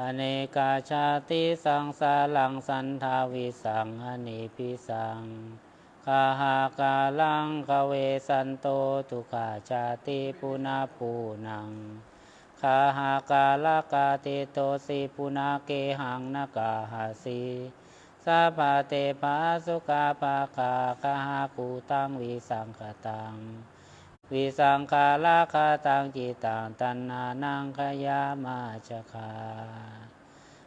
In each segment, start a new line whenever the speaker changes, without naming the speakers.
อเนกาชาติสังสารังสันทาวิสังอเนปิสังคาหากาลังกเวสันโตทุกขาชาติปุนาปูนังคาหากาลกาเตโตสิปุนาเกหังนากาหาสีสัพพะเตภาสุกาภาคาคาหากูตังวิสังขตัง วิสังขาราคาตังจิตตังตันนานังขยามาชคา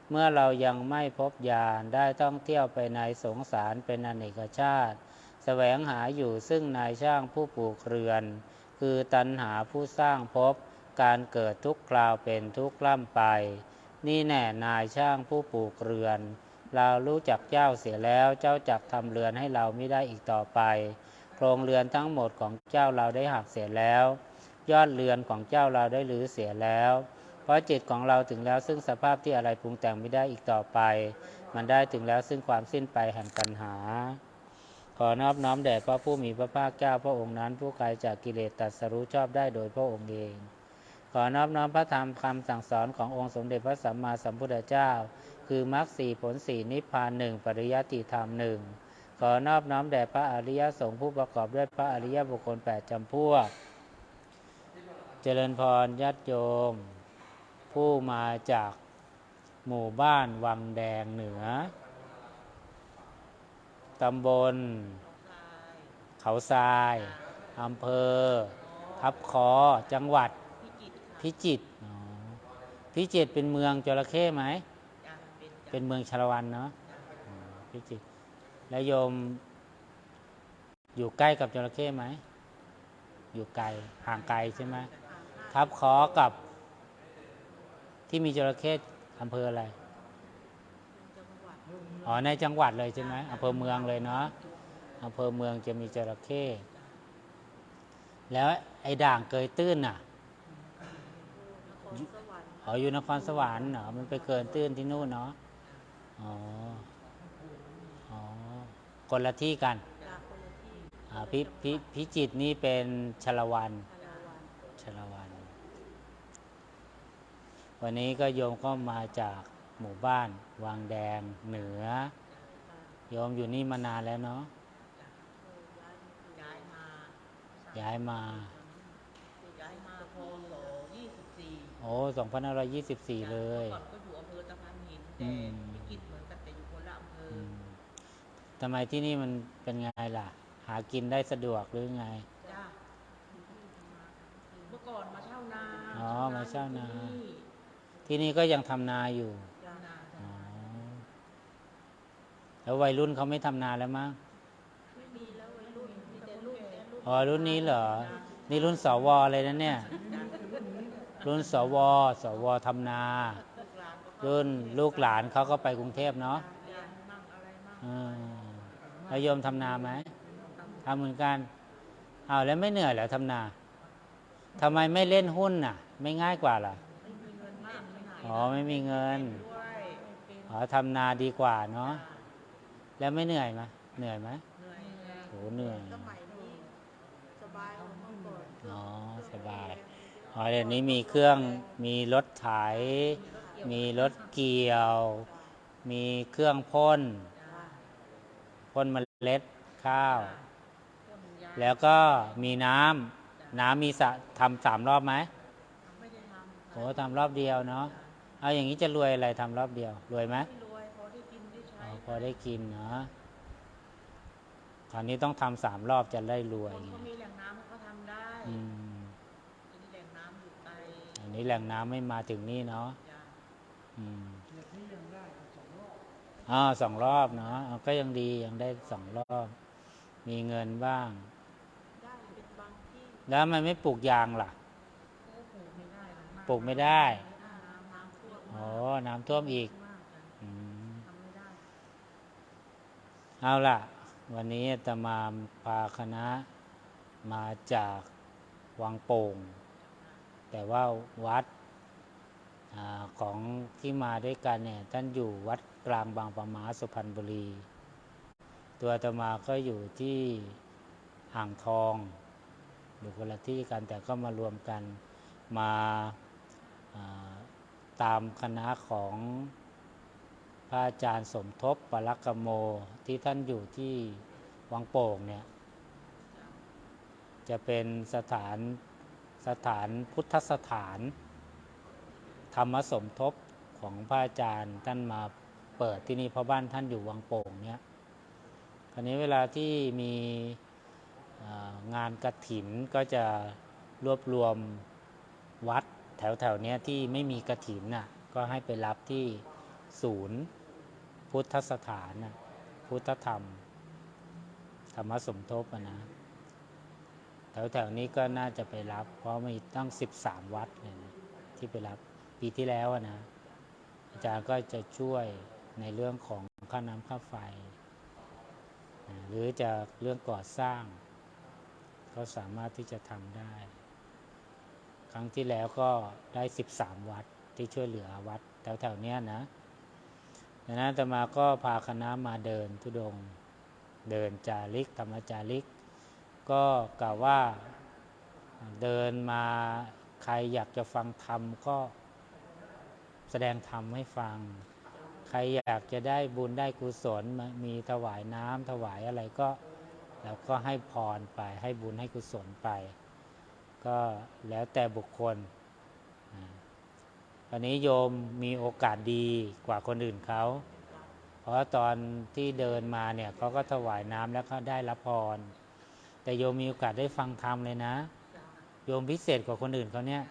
เมื่อเรายังไม่พบญาณได้ท่องเที่ยวไปในสงสารเป็นอเนกชาติแสวงหาอยู่ซึ่งนายช่างผู้ปลูกเรือน คือตันหาผู้สร้างภพการเกิดทุกคราวเป็นทุกล่ำไป นี่แน่นายช่างผู้ปลูกเรือน เรารู้จักเจ้าเสียแล้วเจ้าจักทำเรือนให้เราไม่ได้อีกต่อไป รงเรือนทั้งหมดของเจ้าเราได้หักเสียแล้ว ยอดเรือนของเจ้าเราได้รื้อเสียแล้ว เพราะจิตของเราถึงแล้วซึ่งสภาพที่อะไรปรุงแต่งไม่ได้อีกต่อไป มันได้ถึงแล้วซึ่งความสิ้นไปแห่งปัญหา ขอนอบน้อมแด่พระผู้มีพระภาคเจ้าพระองค์นั้น ผู้ไกลจากกิเลสตัดสรู้ชอบได้โดยพระองค์เองขอนอบน้อมพระธรรมคำสั่งสอนขององค์สมเด็จพระสัมมาสัมพุทธเจ้า คือมรรคสี่ผลสี่นิพพานหนึ่งปริยัติธรรมหนึ่ง อนอบน้อมแด่พระอริยสงฆ์ผู้ประกอบด้วยพระอริยบุคคลแปดจำพวก เจริญพรญาติโยม ผู้มาจากหมู่บ้านวังแดงเหนือ ตำบล เขาทรายอำเภอ ทับคอจังหวัด
พิจิตรค่ะ
พิจิตรอ๋อพิจิตรเป็นเมืองจระเข้ไหม
จ้ะเป็นจ้ะ
เป็นเมืองชาละวันเนาะ
จ้ะ
อ๋อพิจิตร แล้วโยม อยู่ใกล้กับจระเข้ไหม อยู่ไกล ห่างไกลใช่ไหมทับคอกับ ที่มีจระเข้อำเภออะไร
จังหวัด
อ๋อ ในจังหวัดเลยใช่ไหมอำเภอเมืองเลยเนาะอำเภอเมืองจะมีจระเข้แล้วไอ้ด่างเกยตื้นน่ะ
นครสวรรค์
อ๋ออยู่นครสวรรค์เหรอมันไปเกินตื้นที่นู่นเนาะ อ๋ออ๋อ คนละที่กัน
จากคนละที่
อ่าพิพิพิจิตรนี่เป็นชลวัน
พลาวัน
ชลวัน วันนี้ก็โยมก็มาจากหมู่บ้านวางแดงเหนือ
ค่ะ
โยมอยู่นี่มานานแล้วเนาะ
ย้ายมา
ย้ายมา
ย้ายมาพศ24
โอ้สองพันห้าร้อยยี่สิบสี่เลย
ก่อนก็อยู่อำเภอตะพานหิน
อื
แต่
ทำไมที่นี่มันเป็นไงล่ะ หากินได้สะดวกหรือไง
จ้ะเมื่อก่อนมาเช่านา
อ๋อมาเช่านา
อยู่ที่
ที่นี่ก็ยังทำนาอยู่
จ้ะนา
อ๋อแล้ววัยรุ่นเขาไม่ทำนาแล้วมั้ง
ไม่มีแล้ววัยรุ่นมีแต่รุ่นแต่รุ่น
อ๋อรุ่นนี้เหรอ นี่รุ่นสวเลยนะเนี่ย รุ่นสว สวทำนา
ลูกหลานก็
รุ่นลูกหลานเขาก็ไปกรุงเทพเนาะ
เรียนมั่งอะไรมั่ง
อืม แล้วโยมทำนาไหมทำเหมือนกันเอาวแล้วไม่เหนื่อยเหรอทำนาทำไมไม่เล่นหุ้นน่ะ ไม่ง่ายกว่าล่ะ
ไม่มีเงินมากไม่หาย
อ๋อไม่มีเงิน
ด้วย
อ๋อทำนาดีกว่าเนาะแล้วไม่เหนื่อยไหมเหนื่อยไหม
เหนื่อย
โหเหนื่อย
สมัยนี้สบายกว่าเมื่อก่อน
อ๋อสบายอ๋อเดี๋ยวนี้มีเครื่องมีรถไถ มีรถเกี่ยว มีเครื่องพ่น พ่นเมล็ดข้าว แล้วก็มีน้ำน้ำมีสะทำสามรอบไหม
ไม่ได้ทำ
โอ้ทำรอบเดียวเนาะเอาอย่างนี้จะรวยอะไรทำรอบเดียว รวยไหม
ไม่รวยพอได้กินได้ใช้
อ๋อพอได้กินเนาะคราวนี้ต้องทำสามรอบจะได้รวย
คน
ไง
เขามีแหล่งน้ำเขาก็ทำได้
อืม
ทีนี้แหล่งน้ำอยู่ไกล
อันนี้แหล่งน้ำไม่มาถึงนี่เนาะ
จ้ะ
อืม อ๋อสองรอบเนาะเอาก็ยังดียังได้สองรอบ มีเงินบ้าง
ได้เป็นบางที่
แล้วทำไมันไม่ปลูกยางล่ะ
ก็ปลูกไม่ได้หรอก
ปลูกไม่ได้
น้ำน้ำท่วม
อ๋อ น้ำท่วมอีก
มากจ้ะ
อืม
ทำไม่ได้
เอาล่ะ วันนี้อาตมาพาคณะมาจากวังโป่ง แต่ว่าวัดอาของที่มาด้วยกันเนี่ย ท่านอยู่วัด กลางบางปะมาสุพรรณบุรี ตัวอาตมาก็อยู่ที่อ่างทองอยู่คนละที่กันแต่ก็มารวมกันมาาตามคณะของพระอาจารย์สมทบปรักกโมที่ท่านอยู่ที่วังโป่งเนี่ยจะเป็นสถานสถานพุทธสถาน ธรรมสมทบของพระอาจารย์ท่านมา เปิดที่นี่เพราะบ้านท่านอยู่วังโป่งเนี่ยคราวนี้เวลาที่มีงานกระถินก็จะรวบรวมวัดแถวแถวๆนี้ที่ไม่มีกระถินน่ะก็ให้ไปรับที่ศูนย์ พุทธสถานน่ะพุทธธรรม ธรรมสมทบอะนะแถวๆนี้ก็น่าจะไปรับ เพราะมีตั้ง 13 วัดเลยนะที่ไปรับปีที่แล้วนะอาจารย์ก็จะช่วย ในเรื่องของค่าน้ำค่าไฟ หรือจะเรื่องก่อสร้าง ก็สามารถที่จะทำได้ ครั้งที่แล้วก็ได้ 13 วัดที่ช่วยเหลือวัดแถวๆนี้นะดังนั้นอาตมาก็พาคณะมาเดินทุดง เดินจาริก ธรรมจาริก ก็กล่าวว่าเดินมาใครอยากจะฟังธรรมก็แสดงธรรมให้ฟัง ครอยากจะได้บุญได้กุศลมามีถวายน้ำถวายอะไรก็เราก็ให้พรไปให้บุญให้กุศลไป ก็แล้วแต่บุคคลอ่าตอนนี้โยมมีโอกาสดีกว่าคนอื่นเขา เพราะตอนที่เดินมาเนี่ยเขาก็ถวายน้ำแล้วก็ได้รับพร แต่โยมมีโอกาสได้ฟังธรรมเลยนะ โยมพิเศษกว่าคนอื่นเขาเนี่ย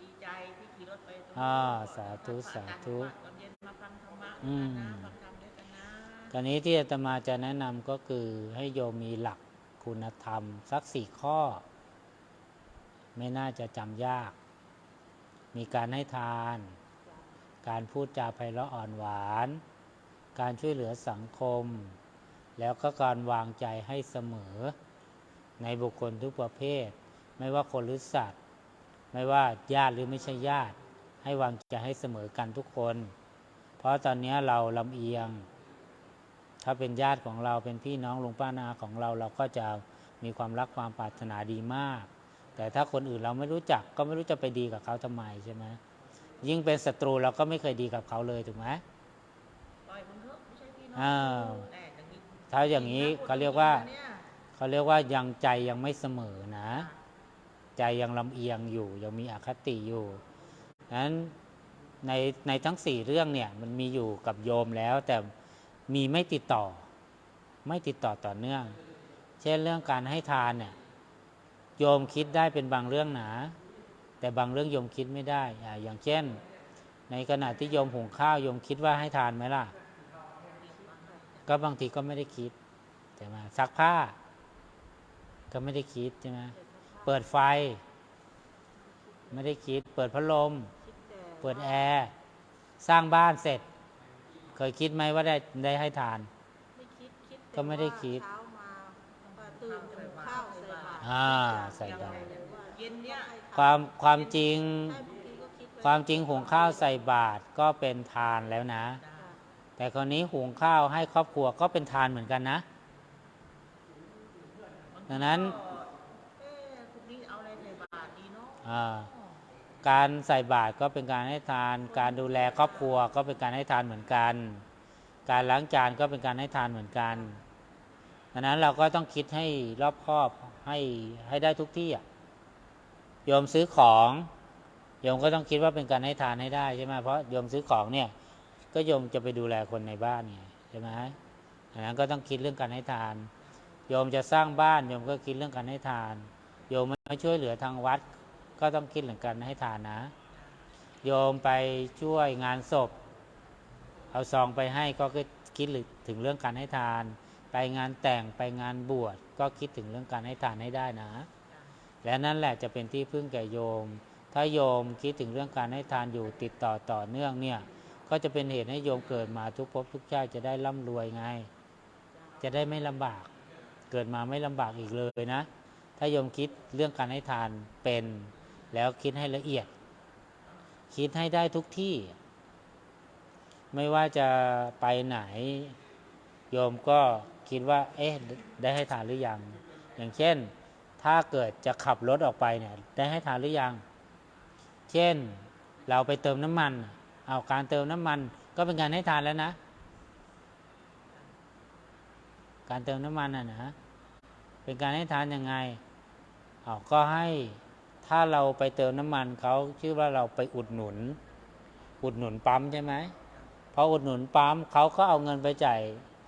ดีใจที่ขี่รถไปตรง
อ่าสาธุสาธุ
ต อนเย็นมาฟังธรรมะ
อืมตอนนี้ที่อาตมาจะแนะนำก็คือให้โยมมีหลักคุณธรรม สักสี่ข้อ ไม่น่าจะจำยาก มีการให้ทาน การพูดจาไพเราะอ่อนหวาน การช่วยเหลือสังคม แล้วก็การวางใจให้เสมอ ในบุคคลทุกประเภท ไม่ว่าคนหรือสัตว์ ไม่ว่าญาติหรือไม่ใช่ญาติ ให้วางใจให้เสมอกันทุกคน เพราะตอนนี้เราลำเอียง ถ้าเป็นญาติของเราเป็นพี่น้องลุงป้านาของเราเราก็จะมีความรักความปรารถนาดีมาก แต่ถ้าคนอื่นเราไม่รู้จักก็ไม่รู้จะไปดีกับเขาทำไมใช่ไหมยิ่งเป็นศัตรูเราก็ไม่เคยดีกับเขาเลยถูกไหม
ปล่อยมันเถอะไม่ใช่พี่น้อง
อ้าว
แน่อย่างนี้
ถ้าอย่างนี้เขาเรียกว่าเขาเรียกว่ายังใจยังไม่เสมอนะ ใจยังลำเอียงอยู่ ยังมีอคติอยู่นั้น ในในทั้งสี่เรื่องเนี่ยมันมีอยู่กับโยมแล้ว แต่มีไม่ติดต่อ ไม่ติดต่อต่อเนื่อง เช่นเรื่องการให้ทานเนี่ยโยมคิดได้เป็นบางเรื่องหนา แต่บางเรื่องโยมคิดไม่ได้ออย่างเช่น ในขณะที่โยมหุงข้าวโยมคิดว่าให้ทานไหมล่ะ ก็บางทีก็ไม่ได้คิดใช่ไหมซักผ้า ก็ไม่ได้คิดใช่ไหมเปิดไฟ ไม่ได้คิด เปิดพัดลม เปิดแอร์สร้างบ้านเสร็จ เคยคิดไหมว่าได้ได้ให้ทาน
ไม่คิดคิด
ก็ไม่ได้คิด
เช้ามาว่าตื่นหุงข้าวใส่บาตร
อ่าใส่บาตร
เย็นเนี่ย
ความความจริง
ใช่บางทีก็คิดไค
วามจริงหุงข้าวใส่บาตรก็เป็นทานแล้วนะ
จ้า
แต่คราวนี้หุงข้าวให้ครอบครัวก็เป็นทานเหมือนกันนะ ดังนั้น
ก็เอ๊ะพรุ่งนี้เอาอะไรใส่บาตรดีเนาะ
อ่า การใส่บาตรก็เป็นการให้ทาน การดูแลครอบครัวก็เป็นการให้ทานเหมือนกัน การล้างจานก็เป็นการให้ทานเหมือนกันดังนั้นเราก็ต้องคิดให้รอบคอบให้ให้ได้ทุกที่อะโยมซื้อของโยมก็ต้องคิดว่าเป็นการให้ทานให้ได้ใช่ไหมเพราะโยมซื้อของเนี่ย ก็โยมจะไปดูแลคนในบ้านไงใช่ไหมดังนั้นก็ต้องคิดเรื่องการให้ทาน โยมจะสร้างบ้านโยมก็คิดเรื่องการให้ทาน โยมมาช่วยเหลือทางวัด ก็ต้องคิดเรื่องการให้ทานนะ โยมไปช่วยงานศพ เอาซองไปให้ก็คิดถึงเรื่องการให้ทาน ไปงานแต่งไปงานบวชก็คิดถึงเรื่องการให้ทานให้ได้นะ และนั่นแหละจะเป็นที่พึ่งแก่โยม ถ้าโยมคิดถึงเรื่องการให้ทานอยู่ติดต่อต่อเนื่องเนี่ย ก็จะเป็นเหตุให้โยมเกิดมาทุกภพทุกชาติจะได้ร่ำรวยไง จะได้ไม่ลำบาก เกิดมาไม่ลำบากอีกเลยนะ ถ้าโยมคิดเรื่องการให้ทานเป็น แล้วคิดให้ละเอียด คิดให้ได้ทุกที่ ไม่ว่าจะไปไหน โยมก็คิดว่า เอ๊ะ ได้ให้ทานหรือยัง อย่างเช่น ถ้าเกิดจะขับรถออกไปเนี่ย ได้ให้ทานหรือยัง เช่น เราไปเติมน้ำมัน เอาการเติมน้ำมัน ก็เป็นการให้ทานแล้วนะ การเติมน้ำมันอะนะ เป็นการให้ทานยังไง เอาก็ให้ ถ้าเราไปเติมน้ำมันเขาชื่อว่าเราไปอุดหนุน อุดหนุนปั๊มใช่ไหมพออุดหนุนปั๊มเขาก็เอาเงินไปจ่าย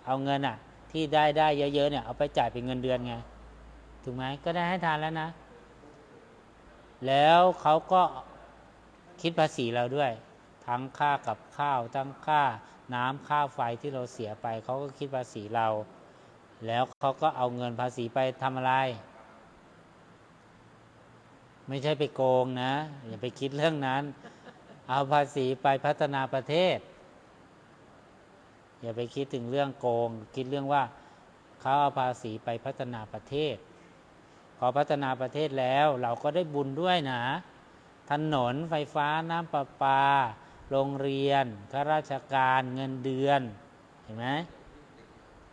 เอาเงินอะ ที่ได้ได้เยอะๆเนี่ยเอาไปจ่ายเป็นเงินเดือนไงถูกไหมก็ได้ให้ทานแล้วนะ แล้วเขาก็คิดภาษีเราด้วย ทั้งค่ากับข้าวทั้งค่าน้ำค่าไฟที่เราเสียไป เขาก็คิดภาษีเรา แล้วเขาก็เอาเงินภาษีไปทำอะไร ไม่ใช่ไปโกงนะ อย่าไปคิดเรื่องนั้น เอาภาษีไปพัฒนาประเทศ อย่าไปคิดถึงเรื่องโกง คิดเรื่องว่าเขาเอาภาษีไปพัฒนาประเทศ พอพัฒนาประเทศแล้วเราก็ได้บุญด้วยนะถนนไฟฟ้าน้ำประปา โรงเรียนข้าราชการเงินเดือน เห็นไหม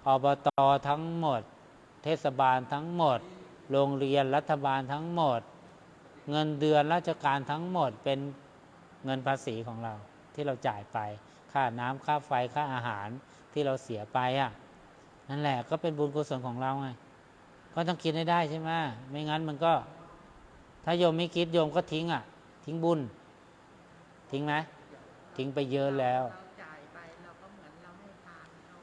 อบตทั้งหมด เทศบาลทั้งหมด โรงเรียนรัฐบาลทั้งหมด เงินเดือนราชการทั้งหมดเป็นเงินภาษีของเราที่เราจ่ายไป ค่าน้ำค่าไฟค่าอาหารที่เราเสียไปอะนั่นแหละก็เป็นบุญกุศลของเราไงก็ต้องคิดให้ได้ใช่ไหมไม่งั้นมันก็ ถ้าโยมไม่คิดโยมก็ทิ้งอะ ทิ้งบุญ ทิ้งไหมทิ้งไปเยอะแล้ว
เราจ่ายไปเราก็เหมือนเราให้ทานเขา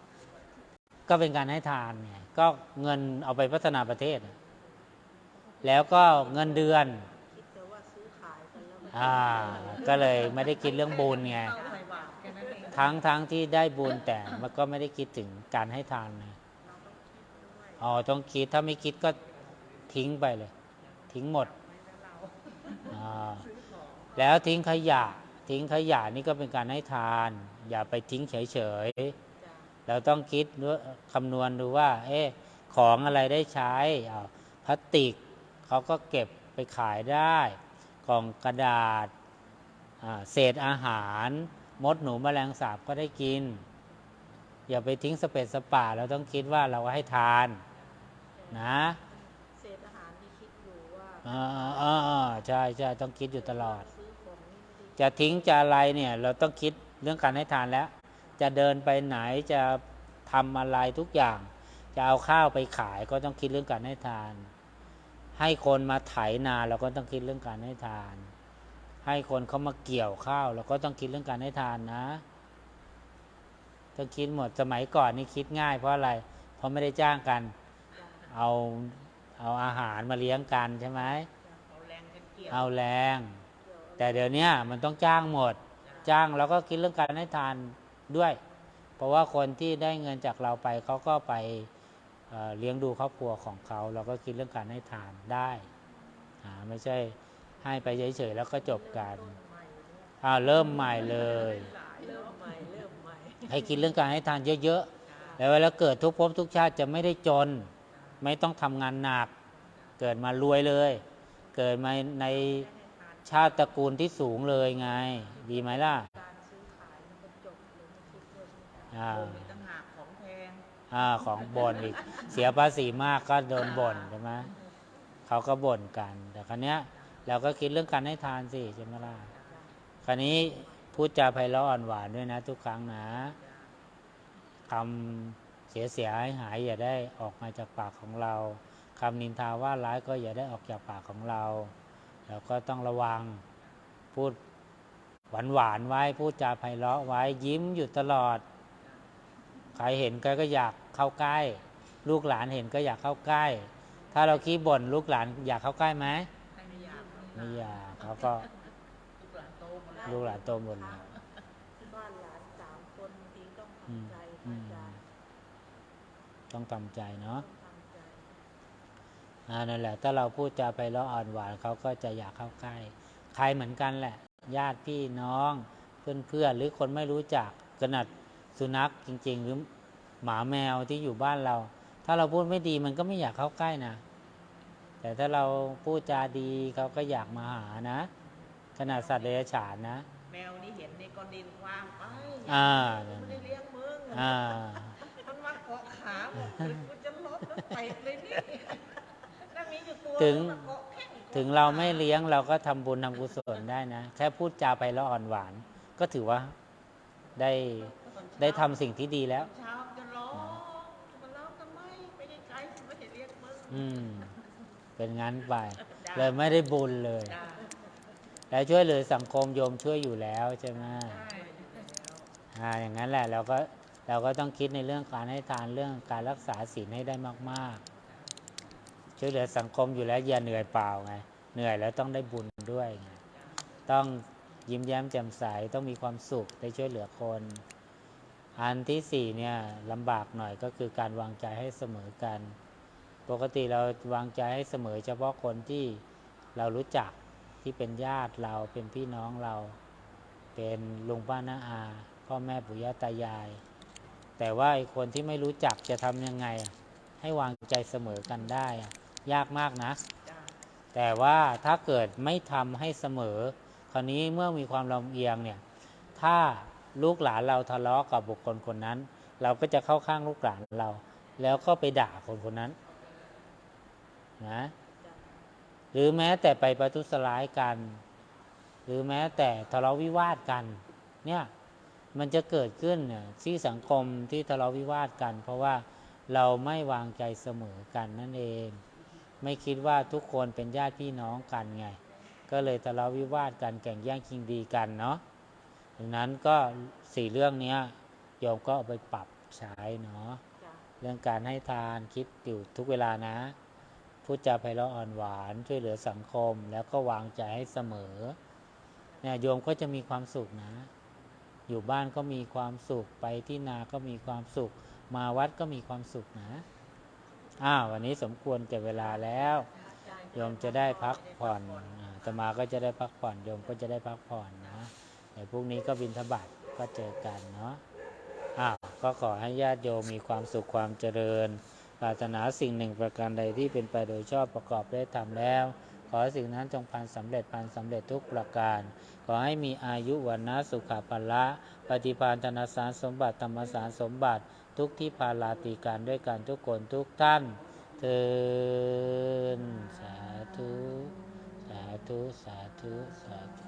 ก็เป็นการให้ทานไงก็เงินเอาไปพัฒนาประเทศอะแล้วก็เงินเดือน
อ่า ก็
เลยไม่ได้คิดเรื่องบุญไง ทั้งทั้งที่ได้บุญแต่มันก็ไม่ได้คิดถึงการให้ทานไง
อ๋
อต้องคิดถ้าไม่คิดก็ทิ้งไปเลย ทิ้งหมด
แล้วเรา
อ่าแล้วทิ้งขยะ ทิ้งขยะนี่ก็เป็นการให้ทาน อย่าไปทิ้งเฉย
จ้ะ
ๆเราต้องคิดด้วยคำนวณดูว่า เอ๊ะของอะไรได้ใช้อ่าพลาสติกเขาก็เก็บไปขายได้ กล่องกระดาษอ่าเศษอาหาร มดหนูแมลงสาบก็ได้กิน อย่าไปทิ้งสเปซสปาเราต้องคิดว่าเราให้ทานนะ
เศษอาหารที่คิดอยู่ว่า
อ่าอ่าอ่าใช่ใช่ต้องคิดอยู่ตลอด
ซื้อของนี่ไม่ได้
จะทิ้งจะอะไรเนี่ยเราต้องคิดเรื่องการให้ทานแล้ว จะเดินไปไหนจะทำอะไรทุกอย่าง จะเอาข้าวไปขายก็ต้องคิดเรื่องการให้ทาน ให้คนมาไถนาเราก็ต้องคิดเรื่องการให้ทาน ให้คนเขามาเกี่ยวข้าวเราก็ต้องคิดเรื่องการให้ทานนะต้องคิดหมดสมัยก่อนนี่คิดง่ายเพราะอะไร เพราะไม่ได้จ้างกัน เอาเอาอาหารมาเลี้ยงกันใช่ไหม
เอาแรงกันเกี่ยว
เอาแรงแต่เดี๋ยวเนี้ยมันต้องจ้างหมด จ้างแล้วก็คิดเรื่องการให้ทานด้วย เพราะว่าคนที่ได้เงินจากเราไปเขาก็ไป เลี้ยงดูครอบครัวของเขา เราก็คิดเรื่องการให้ทานได้ไม่ใช่ให้ไปเฉยๆแล้วก็จบกัน
เริ่
มใหม่เลย
เริ่มใหม่ให้
คิดเรื่องการให้ทานเยอะๆ แล้วเวลาเกิดทุกภพทุกชาติจะไม่ได้จน ไม่ต้องทำงานหนัก เกิดมารวยเลย เกิดมาในชาติตระกูลที่สูงเลยไง ดีไหมล่ะ
อ่าของ
บ่นอีก เสียภาษีมากก็โดนบ่นใช่ไหมเขาก็บ่นกัน แต่ครั้เนี้ยเราก็คิดเรื่องการให้ทานสิใช่ไหมล่ะคราวนี้พูดจาไพเราะอ่อนหวานด้วยนะ ทุกครั้งนะคำเสียเสียหายหายอย่าได้ออกมาจากปากของเราคำนินทาว่าร้ายก็อย่าได้ออกจากปากของเราแล้วก็ต้องระวังพูดหวานหวานไว้พูดจาไพเราะไว้ยิ้มอยู่ตลอด ใครเห็นก็ก็อยากเข้าใกล้ ลูกหลานเห็นก็อยากเข้าใกล้ ถ้าเราขี้บ่นลูกหลานอยากเข้าใกล้ไหม
ไม่อยาก
ไม่อยากเขาก็
ลูกหลานโตหมดแล้ว
ลูกหลานโตหมดแล้ว
ที่บ้านหลานสามคนบางทีต้อง
อืม
ทำใจ
อื
นะ
ม
จ๊ะ
ต้องทำใจเนาะ
ต้องทำใจ
อ่านั่นแหละ ถ้าเราพูดจาไปแล้วอ่อนหวานเขาก็จะอยากเข้าใกล้ใครเหมือนกันแหละ ญาติพี่น้อง เพื่อนเพื่อนๆหรือคนไม่รู้จักขนาด สุนัขจริง ๆ หรือหมาแมวที่อยู่บ้านเรา ถ้าเราพูดไม่ดีมันก็ไม่อยากเข้าใกล้นะ แต่ถ้าเราพูดจาดีเขาก็อยากมาหานะ ขนาดสัตว์เดรัจฉานนะ
แมวนี่เห็นในกอนดินกว้างไป
อ่า
ไม่ได้เลี้ยงมึง
อ่า
มันมาเกาะขาหมดเลยกูจะลบแล้วไปเลยนี่นั่นมีอยู่ตัว
ถึง
มาเกาะแข้ง
ถึงเราไม่เลี้ยงเราก็ทำบุญทำกุศลได้นะ แค่พูดจาไปแล้วอ่อนหวาน ก็ถือว่าได้ ได้ทำสิ่งที่ดีแล้ว
เช้าจะร้องจะมาร้องทำไมไปไกลๆไม่ได้เรียกมึง
อืม เป็นงั้นไปเลยไม่ได้บุญเลย
จ้า
แล้วช่วยเหลือสังคมโยมช่วยอยู่แล้วใช่ไหม
ใช่
อ่าอย่างนั้นแหละเราก็เราก็ต้องคิดในเรื่องการให้ทานเรื่องการรักษาศีลให้ได้มากๆ ช่วยเหลือสังคมอยู่แล้วอย่าเหนื่อยเปล่าไงเหนื่อยแล้วต้องได้บุญด้วยไงต้องยิ้มแย้มแจ่มใสต้องมีความสุขได้ช่วยเหลือคน อันที่สี่เนี่ยลำบากหน่อยก็คือการวางใจให้เสมอกัน ปกติเราวางใจให้เสมอเฉพาะคนที่เรารู้จักที่เป็นญาติเราเป็นพี่น้องเรา เป็นลุงป้าน้าอาพ่อแม่ปู่ย่าตายาย แต่ว่าไอ้คนที่ไม่รู้จักจะทำยังไง ให้วางใจเสมอกันได้ ยากมากนะ แต่ว่าถ้าเกิดไม่ทำให้เสมอ คราวนี้เมื่อมีความลำเอียงเนี่ยถ้า ลูกหลานเราทะเลาะกับบุคคลคนนั้น เราก็จะเข้าข้างลูกหลานเรา แล้วก็ไปด่าคนคนนั้นนะหรือแม้แต่ไปประทุษร้ายกัน หรือแม้แต่ทะเลาะวิวาทกัน เนี่ยมันจะเกิดขึ้นเนี่ยที่สังคมที่ทะเลาะวิวาทกัน เพราะว่าเราไม่วางใจเสมอกันนั่นเอง ไม่คิดว่าทุกคนเป็นญาติพี่น้องกันไง ก็เลยทะเลาะวิวาทกันแข่งแย่งชิงดีกันเนาะ ดังนั้นก็สี่เรื่องเนี้ยโยมก็เอาไปปรับใช้เนาะ
จ้ะ
เรื่องการให้ทานคิดอยู่ทุกเวลานะพูดจาไพเราะอ่อนหวาน ช่วยเหลือสังคม แล้วก็วางใจให้เสมอเนี่ยโยมก็จะมีความสุขนะ อยู่บ้านก็มีความสุขไปที่นาก็มีความสุข มาวัดก็มีความสุขนะอ้าววันนี้สมควรแก่เวลาแล้วโยมจะได้พักผ่อนอ่าอาตมาก็จะได้พักผ่อนโยมก็จะได้พักผ่อนนะ เดี๋ยวพรุ่งนี้ก็บินทบาทก็เจอกันเนาะอ้าวก็ขอให้ญาติโยมมีความสุขความเจริญ ปรารถนาสิ่งหนึ่งประการใดที่เป็นไปโดยชอบประกอบได้ทำแล้ว ขอสิ่งนั้นจงพันสำเร็จพันสำเร็จทุกประการ ขอให้มีอายุวันนะสุขภละ ปฏิภาณธนสารสมบัติธรรมสารสมบัติ ทุกที่พาลาตีการด้วยกันทุกคนทุกท่านเทินสาธุ สาธุ สาธุ สา